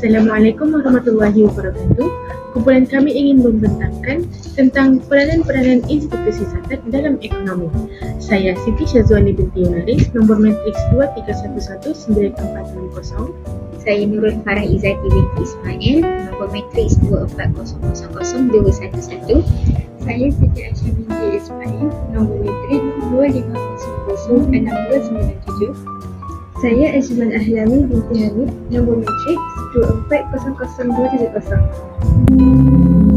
Assalamualaikum warahmatullahi wabarakatuh. Kumpulan kami ingin membentangkan tentang peranan-peranan institusi zakat dalam ekonomi. Saya Siti Syazwani binti Yunaris, nombor matriks 23119460. Saya Nurul Farah Izzati binti Ismail, nombor matriks 24000211. Saya Siti Aisyah binti Ismail, nombor matriks 25006297. Saya Ajman Ahlami binti Hamid, nombor matriks 24000270.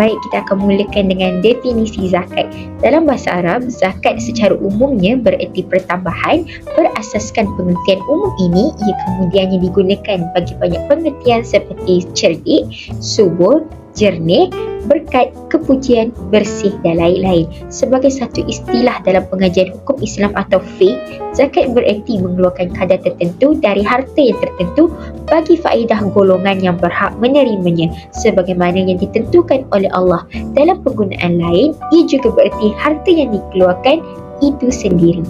Baik, kita akan mulakan dengan definisi zakat. Dalam bahasa Arab, zakat secara umumnya bererti pertambahan berasaskan pengertian umum ini ia kemudiannya digunakan bagi banyak pengertian seperti cerdik, subur, jernih, berkat, kepujian, bersih dan lain-lain. Sebagai satu istilah dalam pengajian hukum Islam atau fiqh, zakat bererti mengeluarkan kadar tertentu dari harta yang tertentu bagi faedah golongan yang berhak menerimanya sebagaimana yang ditentukan oleh Allah. Dalam penggunaan lain, ia juga bererti harta yang dikeluarkan itu sendiri.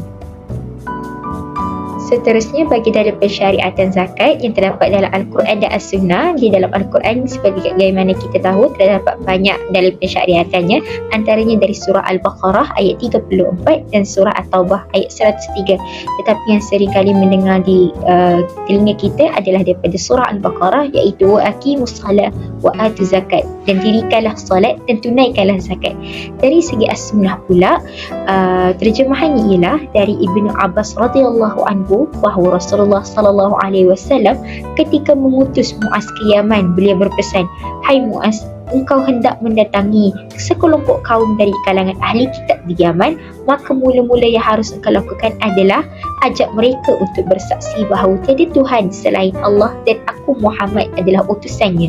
Seterusnya bagi dalam pensyariatan zakat yang terdapat dalam Al-Quran dan As-Sunnah di dalam Al-Quran seperti bagaimana kita tahu terdapat banyak dalam pensyariatannya antaranya dari surah Al-Baqarah ayat 34 dan surah At-Taubah ayat 103 tetapi yang sering kali mendengar di uh, telinga kita adalah daripada surah Al-Baqarah iaitu wa aqimus salat wa atu zakat. Dan dirikanlah solat dan tunaikanlah zakat. Dari segi As-Sunnah pula uh, terjemahannya ialah dari Ibnu Abbas radhiyallahu anhu bahawa Rasulullah sallallahu alaihi wasallam ketika mengutus Muaz ke Yaman beliau berpesan hai Muaz engkau hendak mendatangi sekelompok kaum dari kalangan ahli kitab di Yaman, maka mula-mula yang harus engkau lakukan adalah ajak mereka untuk bersaksi bahawa tiada Tuhan selain Allah dan aku Muhammad adalah utusannya.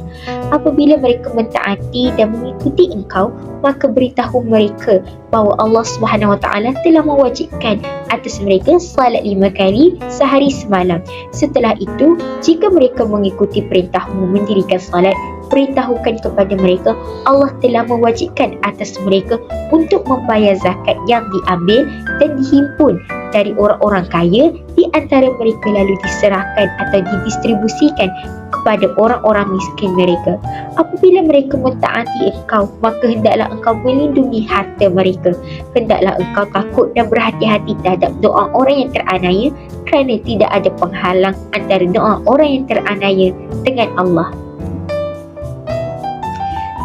Apabila mereka mentaati dan mengikuti engkau, maka beritahu mereka bahawa Allah Taala telah mewajibkan atas mereka salat lima kali sehari semalam. Setelah itu, jika mereka mengikuti perintahmu mendirikan salat, beritahukan kepada mereka Allah telah mewajibkan atas mereka untuk membayar zakat yang diambil dan dihimpun dari orang-orang kaya di antara mereka lalu diserahkan atau didistribusikan kepada orang-orang miskin mereka. Apabila mereka mentaati engkau, maka hendaklah engkau melindungi harta mereka. Hendaklah engkau takut dan berhati-hati terhadap doa orang yang teranaya kerana tidak ada penghalang antara doa orang yang teranaya dengan Allah.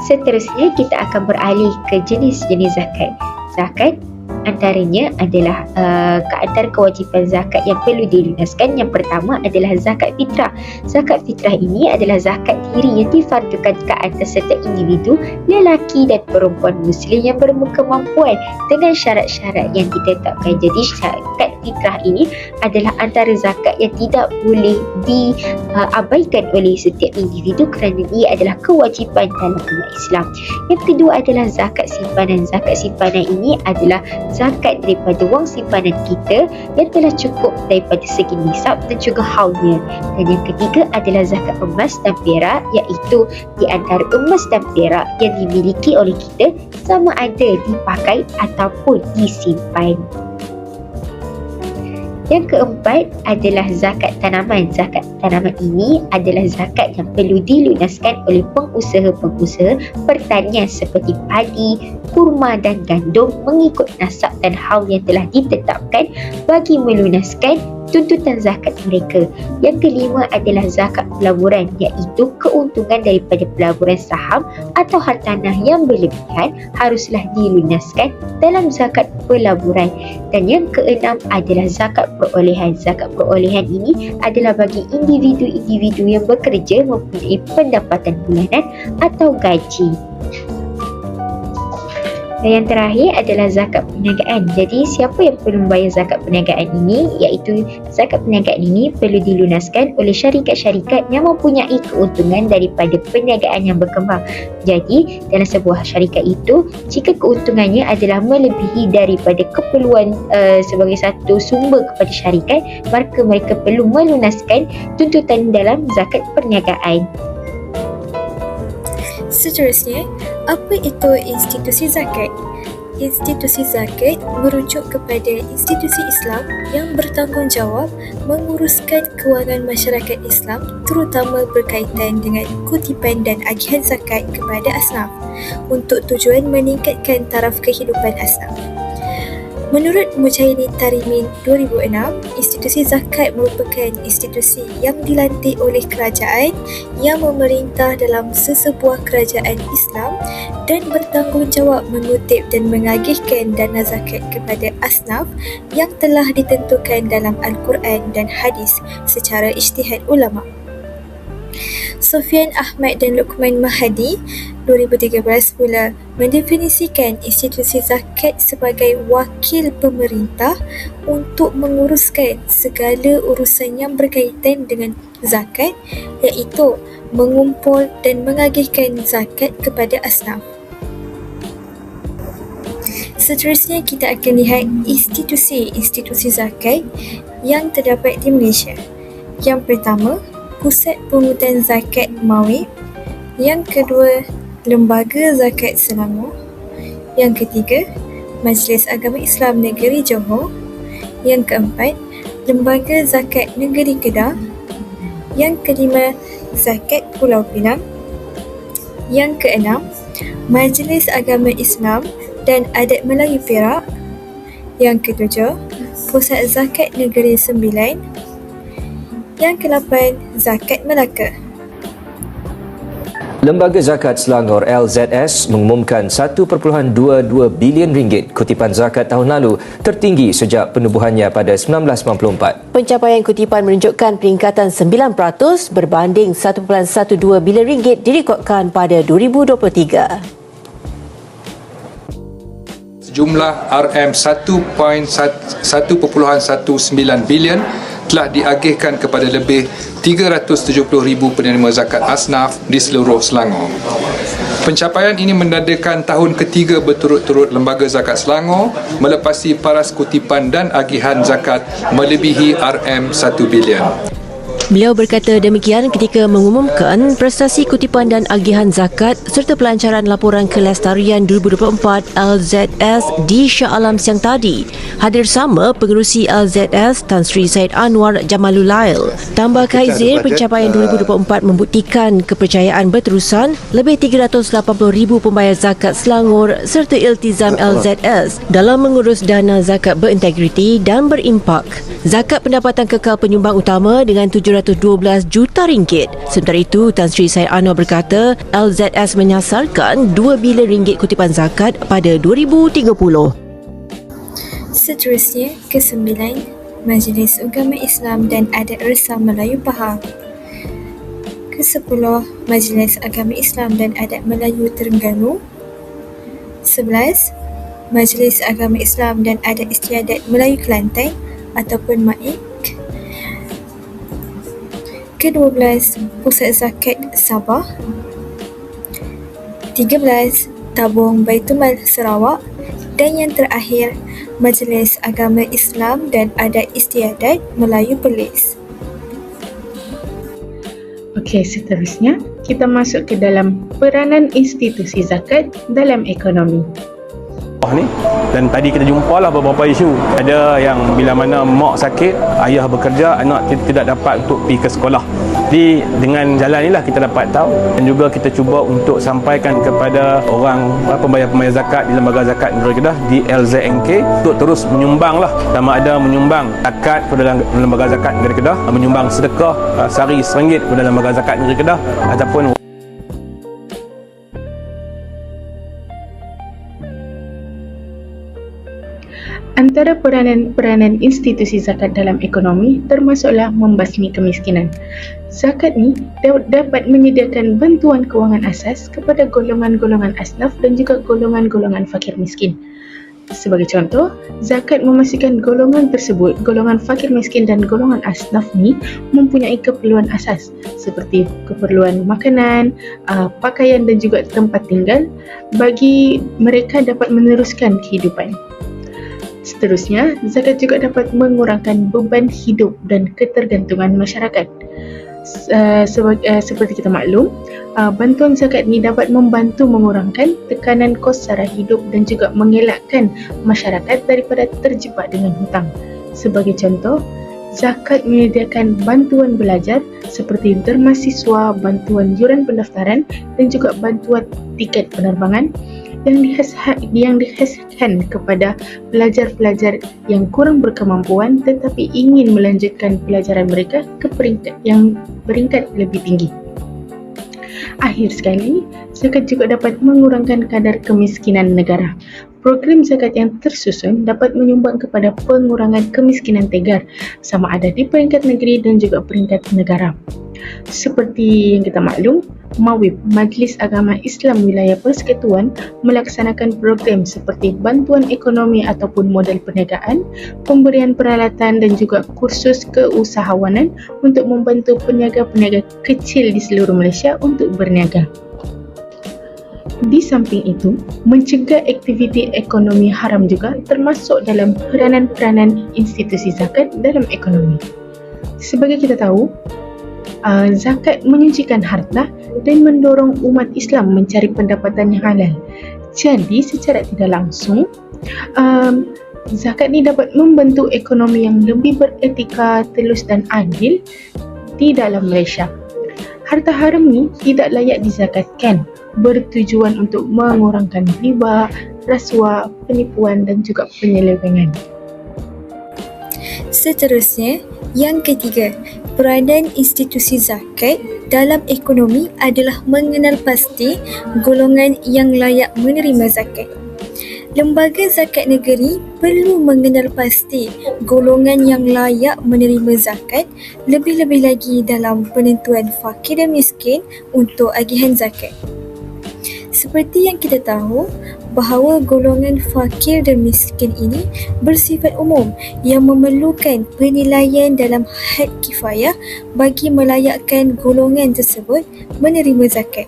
Seterusnya kita akan beralih ke jenis-jenis zakat. Zakat antaranya adalah uh, ke antara kewajipan zakat yang perlu dilunaskan. Yang pertama adalah zakat fitrah. Zakat fitrah ini adalah zakat diri yang difardukan ke atas setiap individu, lelaki dan perempuan muslim yang berkemampuan dengan syarat-syarat yang ditetapkan. Jadi zakat fitrah ini adalah antara zakat yang tidak boleh diabaikan oleh setiap individu kerana ia adalah kewajipan dalam umat Islam. Yang kedua adalah zakat simpanan. Zakat simpanan ini adalah zakat daripada wang simpanan kita yang telah cukup daripada segi nisab dan juga haulnya. Dan yang ketiga adalah zakat emas dan perak iaitu di antara emas dan perak yang dimiliki oleh kita sama ada dipakai ataupun disimpan. Yang keempat adalah zakat tanaman. Zakat tanaman ini adalah zakat yang perlu dilunaskan oleh pengusaha-pengusaha pertanian seperti padi, kurma dan gandum mengikut nasab dan hal yang telah ditetapkan bagi melunaskan tuntutan zakat mereka. Yang kelima adalah zakat pelaburan iaitu keuntungan daripada pelaburan saham atau hartanah yang berlebihan haruslah dilunaskan dalam zakat pelaburan. Dan yang keenam adalah zakat perolehan. Zakat perolehan ini adalah bagi individu-individu yang bekerja mempunyai pendapatan bulanan atau gaji. Dan yang terakhir adalah zakat perniagaan. Jadi siapa yang perlu membayar zakat perniagaan ini iaitu zakat perniagaan ini perlu dilunaskan oleh syarikat-syarikat yang mempunyai keuntungan daripada perniagaan yang berkembang. Jadi dalam sebuah syarikat itu jika keuntungannya adalah melebihi daripada keperluan uh, sebagai satu sumber kepada syarikat maka mereka perlu melunaskan tuntutan dalam zakat perniagaan. Seterusnya, apa itu institusi zakat? Institusi zakat merujuk kepada institusi Islam yang bertanggungjawab menguruskan kewangan masyarakat Islam terutama berkaitan dengan kutipan dan agihan zakat kepada asnaf untuk tujuan meningkatkan taraf kehidupan asnaf. Menurut Mujahidin Tarimin 2006, institusi zakat merupakan institusi yang dilantik oleh kerajaan yang memerintah dalam sesebuah kerajaan Islam dan bertanggungjawab mengutip dan mengagihkan dana zakat kepada asnaf yang telah ditentukan dalam Al-Quran dan hadis secara ijtihad ulama. Sofian Ahmad dan Luqman Mahadi 2013 pula mendefinisikan institusi zakat sebagai wakil pemerintah untuk menguruskan segala urusan yang berkaitan dengan zakat iaitu mengumpul dan mengagihkan zakat kepada asnaf. Seterusnya kita akan lihat institusi-institusi zakat yang terdapat di Malaysia. Yang pertama, Pusat Pungutan Zakat Mawib. Yang kedua, Lembaga Zakat Selangor. Yang ketiga, Majlis Agama Islam Negeri Johor. Yang keempat, Lembaga Zakat Negeri Kedah. Yang kelima, Zakat Pulau Pinang. Yang keenam, Majlis Agama Islam dan Adat Melayu Perak. Yang ketujuh, Pusat Zakat Negeri Sembilan. Yang kelapan, Zakat Melaka. Lembaga Zakat Selangor LZS mengumumkan 1.22 bilion ringgit kutipan zakat tahun lalu tertinggi sejak penubuhannya pada 1994. Pencapaian kutipan menunjukkan peningkatan 9% berbanding 1.12 bilion ringgit direkodkan pada 2023. Jumlah RM 1.19 bilion telah diagihkan kepada lebih 370,000 penerima zakat asnaf di seluruh Selangor. Pencapaian ini menandakan tahun ketiga berturut-turut Lembaga Zakat Selangor melepasi paras kutipan dan agihan zakat melebihi RM 1 bilion. Beliau berkata demikian ketika mengumumkan prestasi kutipan dan agihan zakat serta pelancaran laporan kelestarian 2024 LZS di Shah Alam siang tadi. Hadir sama pengerusi LZS Tan Sri Said Anwar Jamalulail. Tambah Khaizir, pencapaian 2024 membuktikan kepercayaan berterusan lebih 380,000 pembayar zakat Selangor serta iltizam LZS dalam mengurus dana zakat berintegriti dan berimpak. Zakat pendapatan kekal penyumbang utama dengan 712 juta ringgit. Sementara itu, Tan Sri Said Anwar berkata LZS menyasarkan 2 bilion ringgit kutipan zakat pada 2030. Seterusnya, kesembilan, Majlis Agama Islam dan Adat Resam Melayu Pahang. Kesepuluh, Majlis Agama Islam dan Adat Melayu Terengganu. Sebelas, Majlis Agama Islam dan Adat Istiadat Melayu Kelantan ataupun MAIK. Ke-12, Pusat Zakat Sabah. 13, Tabung Baitumal Sarawak. Dan yang terakhir, Majlis Agama Islam dan Adat Istiadat Melayu Perlis. Okey, seterusnya kita masuk ke dalam peranan institusi zakat dalam ekonomi. Bawah ni. Dan tadi kita jumpa lah beberapa isu. Ada yang bila mana mak sakit ayah bekerja anak tidak dapat untuk pergi ke sekolah. Jadi dengan jalan inilah kita dapat tahu. Dan juga kita cuba untuk sampaikan kepada orang pembayar-pembayar zakat di lembaga zakat negeri Kedah di LZNK untuk terus menyumbang lah sama ada menyumbang zakat kepada lem- lembaga zakat negeri Kedah menyumbang sedekah uh, sehari RM1 kepada lembaga zakat negeri Kedah ataupun Antara peranan-peranan institusi zakat dalam ekonomi termasuklah membasmi kemiskinan. Zakat ni dapat menyediakan bantuan kewangan asas kepada golongan-golongan asnaf dan juga golongan-golongan fakir miskin. Sebagai contoh, zakat memastikan golongan tersebut, golongan fakir miskin dan golongan asnaf ni mempunyai keperluan asas seperti keperluan makanan, uh, pakaian dan juga tempat tinggal bagi mereka dapat meneruskan kehidupan. Seterusnya, zakat juga dapat mengurangkan beban hidup dan ketergantungan masyarakat. Seba- uh, seperti kita maklum, uh, bantuan zakat ni dapat membantu mengurangkan tekanan kos sara hidup dan juga mengelakkan masyarakat daripada terjebak dengan hutang. Sebagai contoh, zakat menyediakan bantuan belajar seperti dermasiswa, bantuan yuran pendaftaran dan juga bantuan tiket penerbangan yang dihaskan, yang dihaskan kepada pelajar-pelajar yang kurang berkemampuan tetapi ingin melanjutkan pelajaran mereka ke peringkat yang peringkat lebih tinggi. Akhir sekali, zakat juga dapat mengurangkan kadar kemiskinan negara. Program zakat yang tersusun dapat menyumbang kepada pengurangan kemiskinan tegar sama ada di peringkat negeri dan juga peringkat negara. Seperti yang kita maklum, MAWIP, Majlis Agama Islam Wilayah Persekutuan melaksanakan program seperti bantuan ekonomi ataupun modal perniagaan, pemberian peralatan dan juga kursus keusahawanan untuk membantu peniaga-peniaga kecil di seluruh Malaysia untuk berniaga. Di samping itu, mencegah aktiviti ekonomi haram juga termasuk dalam peranan-peranan institusi zakat dalam ekonomi. Sebagai kita tahu, uh, zakat menyucikan harta dan mendorong umat Islam mencari pendapatan yang halal. Jadi, secara tidak langsung, um, zakat ni dapat membentuk ekonomi yang lebih beretika, telus dan adil di dalam Malaysia. Harta haram ni tidak layak dizakatkan bertujuan untuk mengurangkan riba, rasuah, penipuan dan juga penyelewengan. Seterusnya, yang ketiga, peranan institusi zakat dalam ekonomi adalah mengenal pasti golongan yang layak menerima zakat. Lembaga zakat negeri perlu mengenal pasti golongan yang layak menerima zakat lebih-lebih lagi dalam penentuan fakir dan miskin untuk agihan zakat. Seperti yang kita tahu, bahawa golongan fakir dan miskin ini bersifat umum yang memerlukan penilaian dalam had kifayah bagi melayakkan golongan tersebut menerima zakat.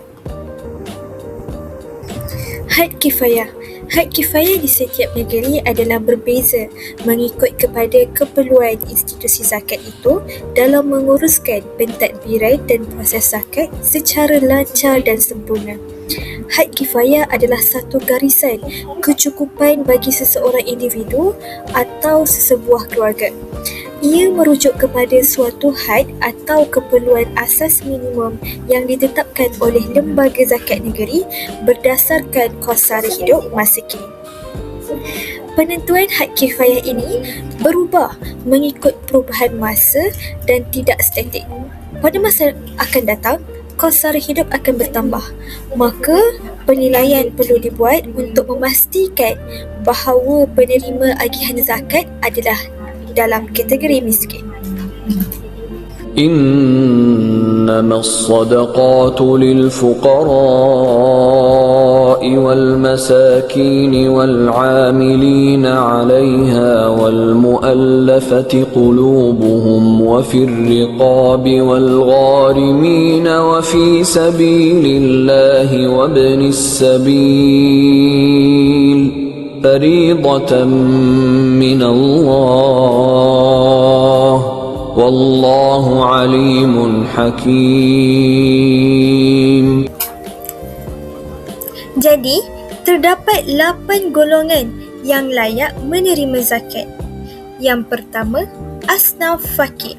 Had kifayah Had kifayah di setiap negeri adalah berbeza mengikut kepada keperluan institusi zakat itu dalam menguruskan pentadbiran dan proses zakat secara lancar dan sempurna. Had kifayah adalah satu garisan kecukupan bagi seseorang individu atau sesebuah keluarga. Ia merujuk kepada suatu had atau keperluan asas minimum yang ditetapkan oleh lembaga zakat negeri berdasarkan kos sara hidup masa kini. Penentuan had kifayah ini berubah mengikut perubahan masa dan tidak statik. Pada masa akan datang, kos sara hidup akan bertambah. Maka, penilaian perlu dibuat untuk memastikan bahawa penerima agihan zakat adalah dalam kategori miskin. إنما الصدقات للفقراء والمساكين والعاملين عليها والمؤلفة قلوبهم وفي الرقاب والغارمين وفي سبيل الله وابن السبيل فريضة من الله والله عليم حكيم Jadi, terdapat 8 golongan yang layak menerima zakat. Yang pertama, asnaf fakir.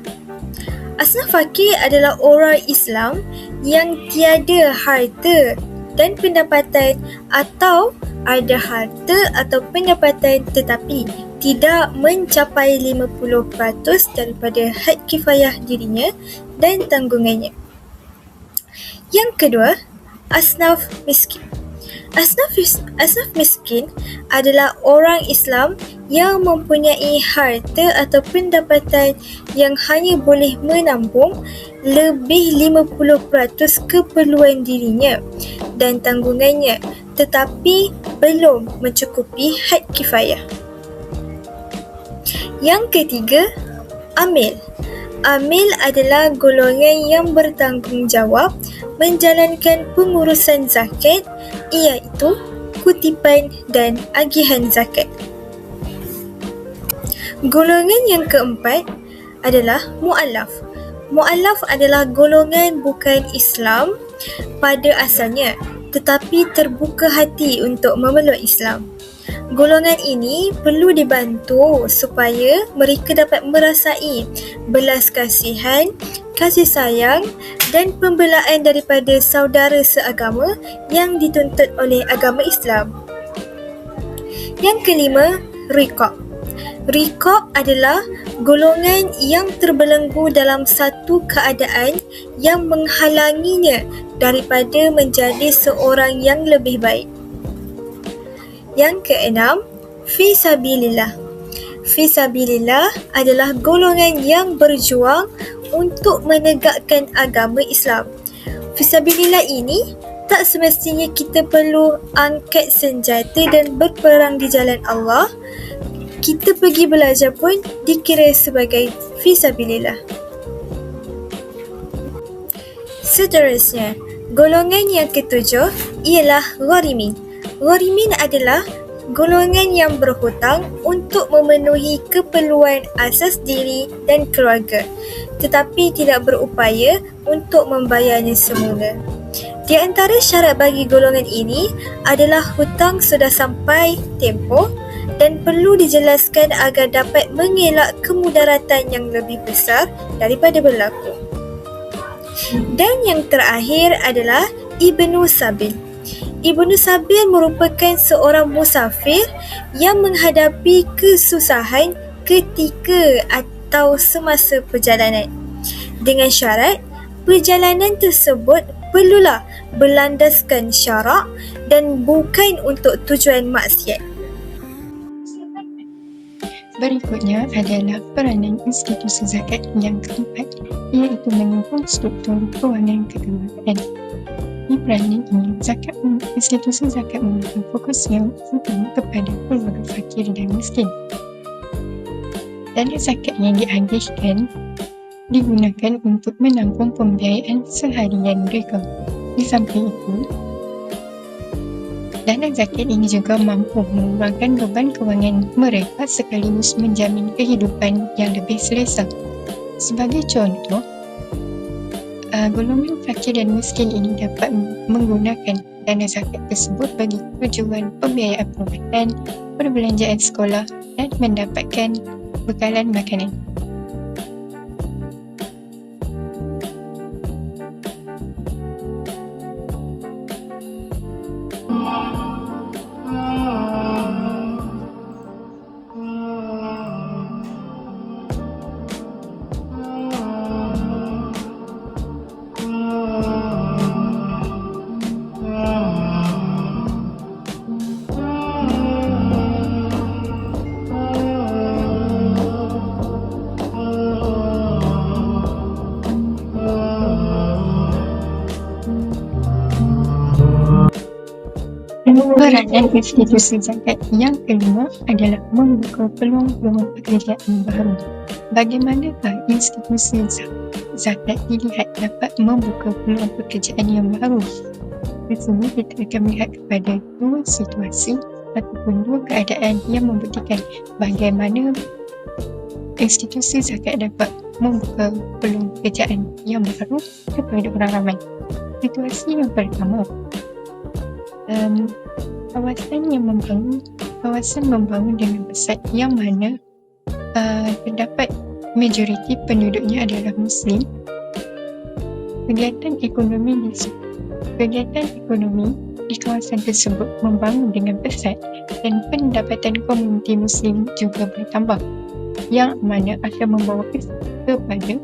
Asnaf fakir adalah orang Islam yang tiada harta dan pendapatan atau ada harta atau pendapatan tetapi tidak mencapai 50% daripada had kifayah dirinya dan tanggungannya. Yang kedua, asnaf miskin. Asnaf, asnaf miskin adalah orang Islam yang mempunyai harta atau pendapatan yang hanya boleh menampung lebih 50% keperluan dirinya dan tanggungannya tetapi belum mencukupi had kifayah. Yang ketiga, amil. Amil adalah golongan yang bertanggungjawab menjalankan pengurusan zakat iaitu kutipan dan agihan zakat. Golongan yang keempat adalah mu'alaf. Mu'alaf adalah golongan bukan Islam pada asalnya tetapi terbuka hati untuk memeluk Islam. Golongan ini perlu dibantu supaya mereka dapat merasai belas kasihan, kasih sayang dan pembelaan daripada saudara seagama yang dituntut oleh agama Islam. Yang kelima, riqab. Riqab adalah golongan yang terbelenggu dalam satu keadaan yang menghalanginya daripada menjadi seorang yang lebih baik. Yang keenam, fi sabilillah. Fi sabilillah adalah golongan yang berjuang untuk menegakkan agama Islam. Fi sabilillah ini tak semestinya kita perlu angkat senjata dan berperang di jalan Allah. Kita pergi belajar pun dikira sebagai fi sabilillah. Seterusnya, golongan yang ketujuh ialah gharimin. Gharimin adalah golongan yang berhutang untuk memenuhi keperluan asas diri dan keluarga tetapi tidak berupaya untuk membayarnya semula. Di antara syarat bagi golongan ini adalah hutang sudah sampai tempoh dan perlu dijelaskan agar dapat mengelak kemudaratan yang lebih besar daripada berlaku. Dan yang terakhir adalah Ibnu Sabil. Ibnu Sabil merupakan seorang musafir yang menghadapi kesusahan ketika atau semasa perjalanan. Dengan syarat, perjalanan tersebut perlulah berlandaskan syarak dan bukan untuk tujuan maksiat. Berikutnya adalah peranan institusi zakat yang keempat iaitu menyokong struktur kewangan kekeluargaan. Peranan ini, zakat institusi zakat memberikan fokus yang utama kepada keluarga fakir dan miskin. Dana zakat yang diagihkan digunakan untuk menampung pembiayaan seharian mereka. Di samping itu, dana zakat ini juga mampu mengurangkan beban kewangan mereka sekaligus menjamin kehidupan yang lebih selesa. Sebagai contoh, uh, golongan fakir dan miskin ini dapat menggunakan dana zakat tersebut bagi tujuan pembiayaan perubatan, perbelanjaan sekolah dan mendapatkan bekalan makanan. Peranan institusi zakat yang kelima adalah membuka peluang-peluang pekerjaan baru. Bagaimanakah institusi zakat dilihat dapat membuka peluang pekerjaan yang baru? Di sini kita akan melihat kepada dua situasi ataupun dua keadaan yang membuktikan bagaimana institusi zakat dapat membuka peluang pekerjaan yang baru kepada orang ramai. Situasi yang pertama, um, kawasan yang membangun kawasan membangun dengan pesat yang mana uh, terdapat majoriti penduduknya adalah muslim kegiatan ekonomi di kegiatan ekonomi di kawasan tersebut membangun dengan pesat dan pendapatan komuniti muslim juga bertambah yang mana akan membawa kepada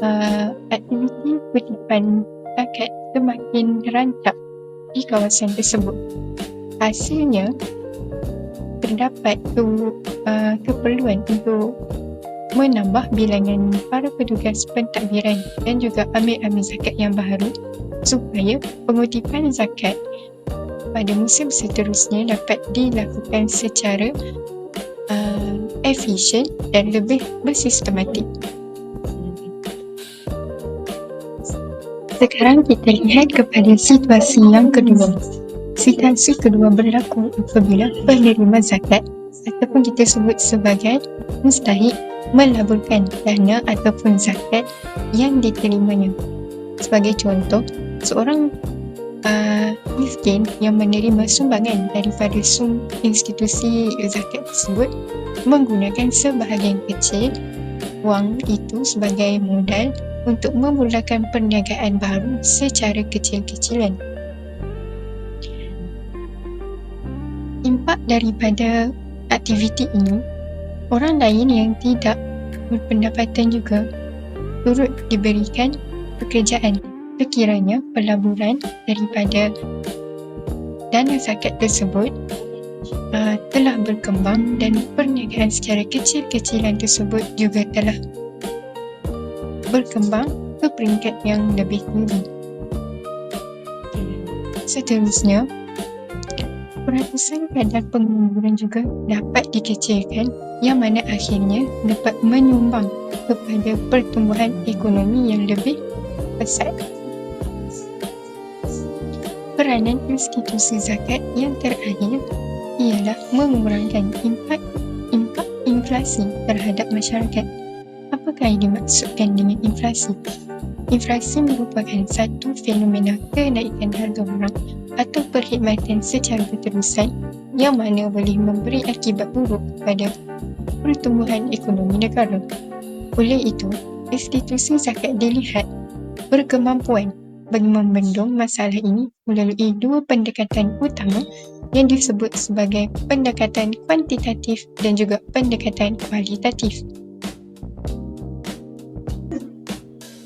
uh, aktiviti kutipan zakat semakin rancak di kawasan tersebut. Hasilnya, terdapat ke, uh, keperluan untuk menambah bilangan para petugas pentadbiran dan juga amil-amil zakat yang baharu supaya pengutipan zakat pada musim seterusnya dapat dilakukan secara uh, efisien dan lebih bersistematik. Sekarang kita lihat kepada situasi yang kedua. Situasi kedua berlaku apabila penerima zakat ataupun kita sebut sebagai mustahik melaburkan dana ataupun zakat yang diterimanya. Sebagai contoh, seorang uh, miskin yang menerima sumbangan daripada sum institusi zakat tersebut menggunakan sebahagian kecil wang itu sebagai modal untuk memulakan perniagaan baru secara kecil-kecilan. Impak daripada aktiviti ini, orang lain yang tidak berpendapatan juga turut diberikan pekerjaan sekiranya pelaburan daripada dana zakat tersebut uh, telah berkembang dan perniagaan secara kecil-kecilan tersebut juga telah berkembang ke peringkat yang lebih tinggi. Seterusnya, peratusan kadar pengangguran juga dapat dikecilkan yang mana akhirnya dapat menyumbang kepada pertumbuhan ekonomi yang lebih pesat. Peranan institusi zakat yang terakhir ialah mengurangkan impak impak inflasi terhadap masyarakat. Apakah yang dimaksudkan dengan inflasi? Inflasi merupakan satu fenomena kenaikan harga barang atau perkhidmatan secara berterusan yang mana boleh memberi akibat buruk kepada pertumbuhan ekonomi negara. Oleh itu, institusi zakat dilihat berkemampuan bagi membendung masalah ini melalui dua pendekatan utama yang disebut sebagai pendekatan kuantitatif dan juga pendekatan kualitatif.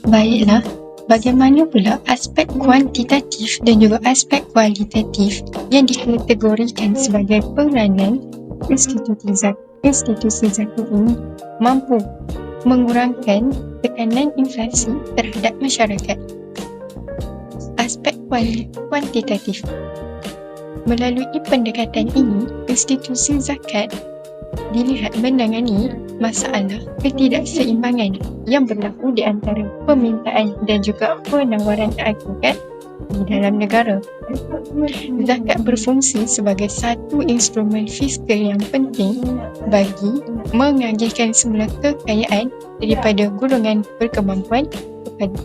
Baiklah, bagaimana pula aspek kuantitatif dan juga aspek kualitatif yang dikategorikan sebagai peranan institusi zakat, institusi zakat ini mampu mengurangkan tekanan inflasi terhadap masyarakat. Aspek kuantitatif Melalui pendekatan ini, institusi zakat dilihat menangani masalah ketidakseimbangan yang berlaku di antara permintaan dan juga penawaran agregat di dalam negara. Zakat berfungsi sebagai satu instrumen fiskal yang penting bagi mengagihkan semula kekayaan daripada golongan berkemampuan kepada,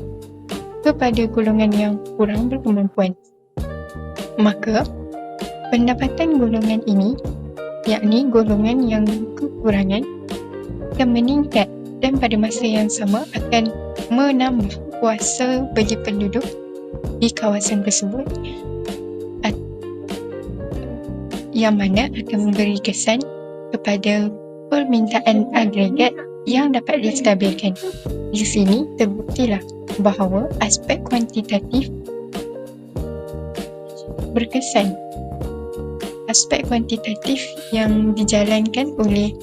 kepada golongan yang kurang berkemampuan. Maka, pendapatan golongan ini yakni golongan yang kekurangan akan meningkat dan pada masa yang sama akan menambah kuasa bagi penduduk di kawasan tersebut yang mana akan memberi kesan kepada permintaan agregat yang dapat distabilkan. Di sini terbuktilah bahawa aspek kuantitatif berkesan aspek kuantitatif yang dijalankan oleh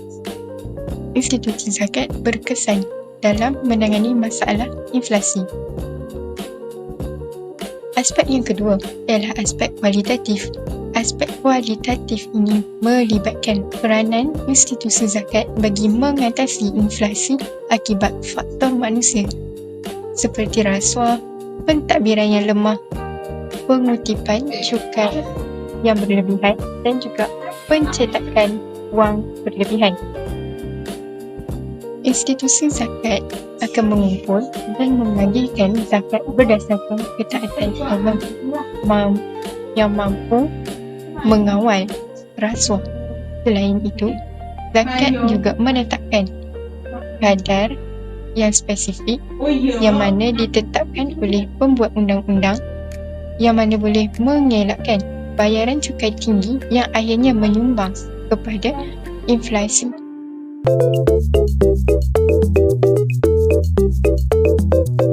institusi zakat berkesan dalam menangani masalah inflasi. Aspek yang kedua ialah aspek kualitatif. Aspek kualitatif ini melibatkan peranan institusi zakat bagi mengatasi inflasi akibat faktor manusia seperti rasuah, pentadbiran yang lemah, pengutipan cukai yang berlebihan dan juga pencetakan wang berlebihan. Institusi zakat akan mengumpul dan membagihkan zakat berdasarkan ketaatan Allah yang mampu mengawal rasuah. Selain itu, zakat juga menetapkan kadar yang spesifik yang mana ditetapkan oleh pembuat undang-undang yang mana boleh mengelakkan bayaran cukai tinggi yang akhirnya menyumbang kepada inflasi. フフフ。